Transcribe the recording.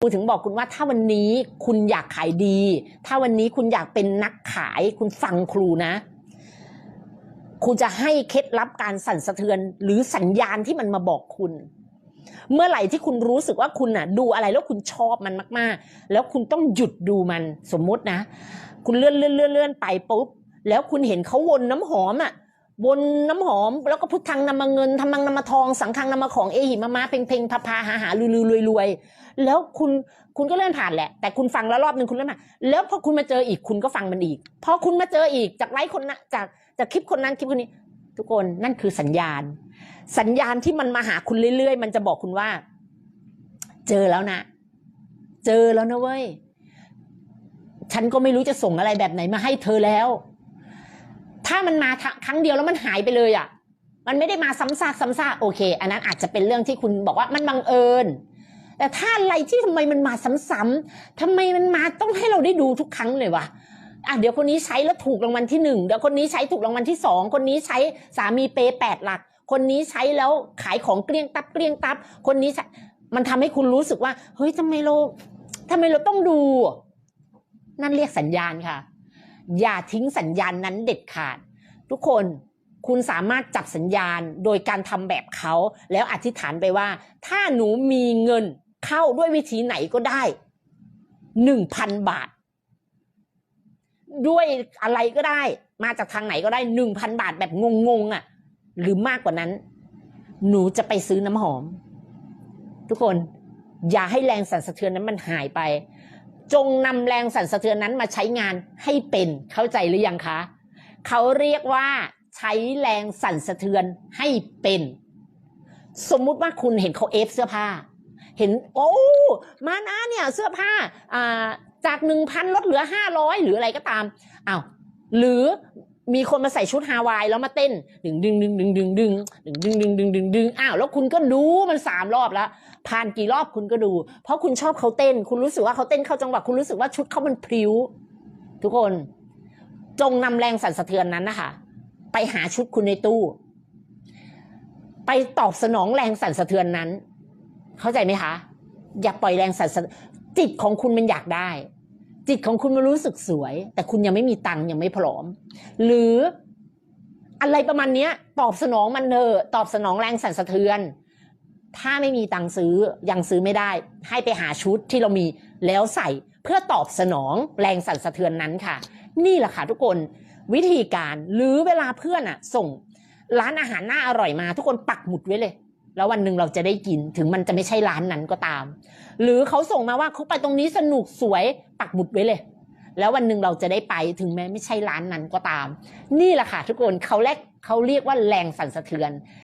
ครูถึงบอกคุณว่าถ้าวันนี้คุณอยากขายดี ถ้าวันนี้คุณอยากเป็นนักขาย คุณฟังครูนะครูจะให้เคล็ดลับการสั่นสะเทือน หรือสัญญาณที่มันมาบอกคุณ เมื่อไหร่ที่คุณรู้สึกว่าคุณน่ะ ดูอะไรแล้วคุณชอบมันมาก ๆ แล้วคุณต้องหยุดดูมันสมมุตินะ คุณเลื่อนเลื่อนเลื่อนเลื่อนไปปุ๊บแล้วคุณเห็นเขาวนน้ำหอมอะ วนน้ำหอมแล้วก็พุทธังนำมาเงินทำมังนำมาทองสังฆังนำมาของเอหิมามาเพ่งเพ่งพาพาหาหาลือลือรวยรวยแล้วคุณคุณก็เลื่อนผ่านแหละ แต่คุณฟังแล้วรอบหนึ่งคุณเลื่อนผ่านแล้วพอคุณมาเจออีกคุณก็ฟังมันอีกพอคุณมาเจออีกจากไลฟ์คนนั้นจากจากคลิปคนนั้นคลิปคนนี้ ทุกคนนั่นคือสัญญาณ สัญญาณที่มันมาหาคุณเรื่อยๆ มันจะบอกคุณว่า เจอแล้วนะเจอแล้วนะเว้ยฉันก็ไม่รู้จะส่งอะไรแบบไหนมาให้เธอแล้ว มันมาครั้งเดียวแล้วมันหายไปเลยอะ มันไม่ได้มาซ้ำซากซ้ำซากโอเค อันนั้นอาจจะเป็นเรื่องที่คุณบอกว่ามันบังเอิญ แต่ถ้าอะไรที่ทำไมมันมาซ้ำๆทำไมมันมาต้องให้เราได้ดูทุกครั้งเลยวะอะเดี๋ยวคนนี้ใช้แล้วถูกรางวัลที่หนึ่งเดี๋ยวคนนี้ใช้ถูกรางวัลที่สองคนนี้ใช้สามีเปย์แปดหลัก คนนี้ใช้แล้วขายของเกลี้ยงตับเกลี้ยงตับ คนนี้ใช้มันทำให้คุณรู้สึกว่า เฮ้ยทำไมเราทำไมเราต้องดู นั่นเรียกสัญญาณค่ะ อย่าทิ้งสัญญาณนั้นเด็ดขาด ทุกคนคุณสามารถจับสัญญาณโดยการทำแบบเขา แล้วอธิษฐานไปว่า ถ้าหนูมีเงินเข้าด้วยวิธีไหนก็ได้หนึ่งพันบาท ด้วยอะไรก็ได้ มาจากทางไหนก็ได้หนึ่งพันบาทแบบงงๆอะ หรือมากกว่านั้น หนูจะไปซื้อน้ำหอม ทุกคนอย่าให้แรงสั่นสะเทือนนั้นมันหายไป จงนำแรงสั่นสะเทือนนั้นมาใช้งานให้เป็นเข้าใจหรือยังคะ เขาเรียกว่าใช้แรงสั่นสะเทือนให้เป็น สมมุติว่าคุณเห็นเขาเอฟเสื้อผ้า เห็นโอ้มานะเนี่ยเสื้อผ้าอ่าจากหนึ่งพันลดเหลือห้าร้อยหรืออะไรก็ตามอ้าวหรือมีคนมาใส่ชุดฮาวายแล้วมาเต้นดึงดึงดึงดึงดึงดึงดึงดึงดึงดึงดึงดึงอ้าวแล้วคุณก็ดูมันสามรอบแล้วผ่านกี่รอบคุณก็ดู เพราะคุณชอบเขาเต้น คุณรู้สึกว่าเขาเต้นเข้าจังหวะคุณรู้สึกว่าชุดเขามันพริ้ว ทุกคน จงนำแรงสั่นสะเทือนนั้นนะคะไปหาชุดคุณในตู้ ไปตอบสนองแรงสั่นสะเทือนนั้น เข้าใจไหมคะ อย่าปล่อยแรงสั่นสะจิตของคุณมันอยากได้ จิตของคุณมันรู้สึกสวย แต่คุณยังไม่มีตังค์ยังไม่พร้อม หรืออะไรประมาณเนี้ยตอบสนองมันเถอะตอบสนองแรงสั่นสะเทือน ถ้าไม่มีตังค์ซื้อยังซื้อไม่ได้ ให้ไปหาชุดที่เรามีแล้วใส่เพื่อตอบสนองแรงสั่นสะเทือนนั้นค่ะ นี่แหละค่ะทุกคนวิธีการหรือเวลาเพื่อนอะส่งร้านอาหารน่าอร่อยมา ทุกคนปักหมุดไว้เลย แล้ววันหนึ่งเราจะได้กินถึงมันจะไม่ใช่ร้านนั้นก็ตาม หรือเขาส่งมาว่าเขาไปตรงนี้สนุกสวยปักหมุดไว้เลย แล้ววันหนึ่งเราจะได้ไปถึงแม้ไม่ใช่ร้านนั้นก็ตาม นี่แหละค่ะทุกคนเขาแรกเขาเรียกว่าแรงสั่นสะเทือน